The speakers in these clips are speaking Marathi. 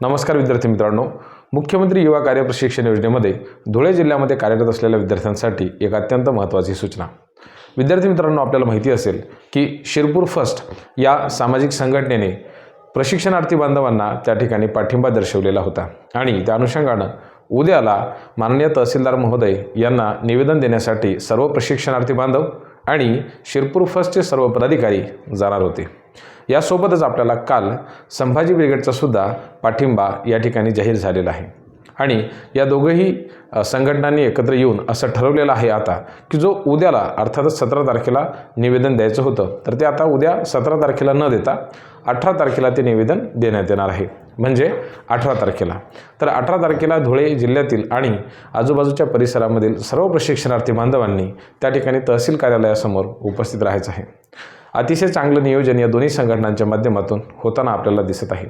नमस्कार विद्यार्थी मित्रांनो. मुख्यमंत्री युवा कार्य प्रशिक्षण योजनेमध्ये धुळे जिल्ह्यामध्ये कार्यरत असलेल्या विद्यार्थ्यांसाठी एक अत्यंत महत्त्वाची सूचना. विद्यार्थी मित्रांनो आपल्याला माहिती असेल की शिरपूर फर्स्ट या सामाजिक संघटनेने प्रशिक्षणार्थी बांधवांना त्या ठिकाणी पाठिंबा दर्शवलेला होता आणि त्या अनुषंगानं उद्याला माननीय तहसीलदार महोदय यांना निवेदन देण्यासाठी सर्व प्रशिक्षणार्थी बांधव आणि शिरपूर फर्स्टचे सर्व पदाधिकारी जाणार होते. यासोबतच आपल्याला काल संभाजी ब्रिगेडचा सुद्धा पाठिंबा या ठिकाणी जाहीर झालेला आहे. आणि या दोघंही संघटनांनी एकत्र येऊन असं ठरवलेलं आहे आता की जो उद्याला अर्थातच सतरा तारखेला निवेदन द्यायचं होतं तर ते आता उद्या सतरा तारखेला न देता अठरा तारखेला ते निवेदन देण्यात येणार आहे. म्हणजे अठरा तारखेला. तर अठरा तारखेला धुळे जिल्ह्यातील आणि आजूबाजूच्या परिसरामधील सर्व प्रशिक्षणार्थी बांधवांनी त्या ठिकाणी तहसील कार्यालयासमोर उपस्थित राहायचं आहे. अतिशय चांगलं नियोजन या दोन्ही संघटनांच्या माध्यमातून होताना आपल्याला दिसत आहे.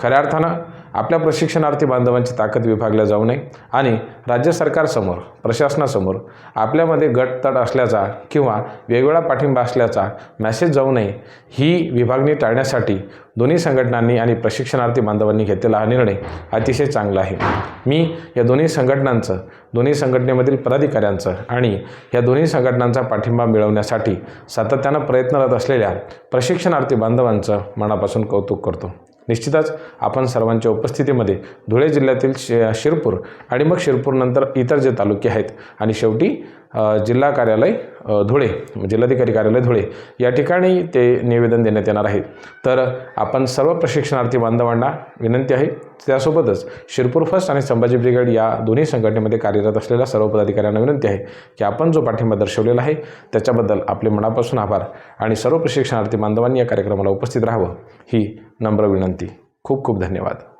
खऱ्या अर्थानं आपल्या प्रशिक्षणार्थी बांधवांची ताकद विभागल्या जाऊ नये आणि राज्य सरकारसमोर प्रशासनासमोर आपल्यामध्ये गटतट असल्याचा किंवा वेगवेगळा पाठिंबा असल्याचा मॅसेज जाऊ नये ही विभागणी टाळण्यासाठी दोन्ही संघटनांनी आणि प्रशिक्षणार्थी बांधवांनी घेतलेला हा निर्णय अतिशय चांगला आहे. मी या दोन्ही संघटनांचं दोन्ही संघटनेमधील पदाधिकाऱ्यांचं आणि या दोन्ही संघटनांचा पाठिंबा मिळवण्यासाठी सातत्यानं प्रयत्नरत असलेल्या प्रशिक्षणार्थी बांधवांचं मनापासून कौतुक करतो. निश्चितच आपण सर्वांच्या उपस्थितीमध्ये धुळे जिल्ह्यातील शि शिरपूर आणि मग शिरपूरनंतर इतर जे तालुके आहेत आणि शेवटी जिल्हा कार्यालय धुळे म्हणजे जिल्हाधिकारी कार्यालय धुळे या ठिकाणी ते निवेदन देण्यात येणार आहे. तर आपण सर्व प्रशिक्षणार्थी बांधवांना विनंती आहे त्यासोबतच शिरपूर फर्स्ट आणि संभाजी ब्रिगेड या दोन्ही संघटनेमध्ये कार्यरत असलेल्या सर्व पदाधिकाऱ्यांना विनंती आहे की आपण जो पाठिंबा दर्शवलेला आहे त्याच्याबद्दल आपले मनापासून आभार आणि सर्व प्रशिक्षणार्थी बांधवांनी या कार्यक्रमाला उपस्थित राहावं ही नम्र विनंती. खूप खूप धन्यवाद.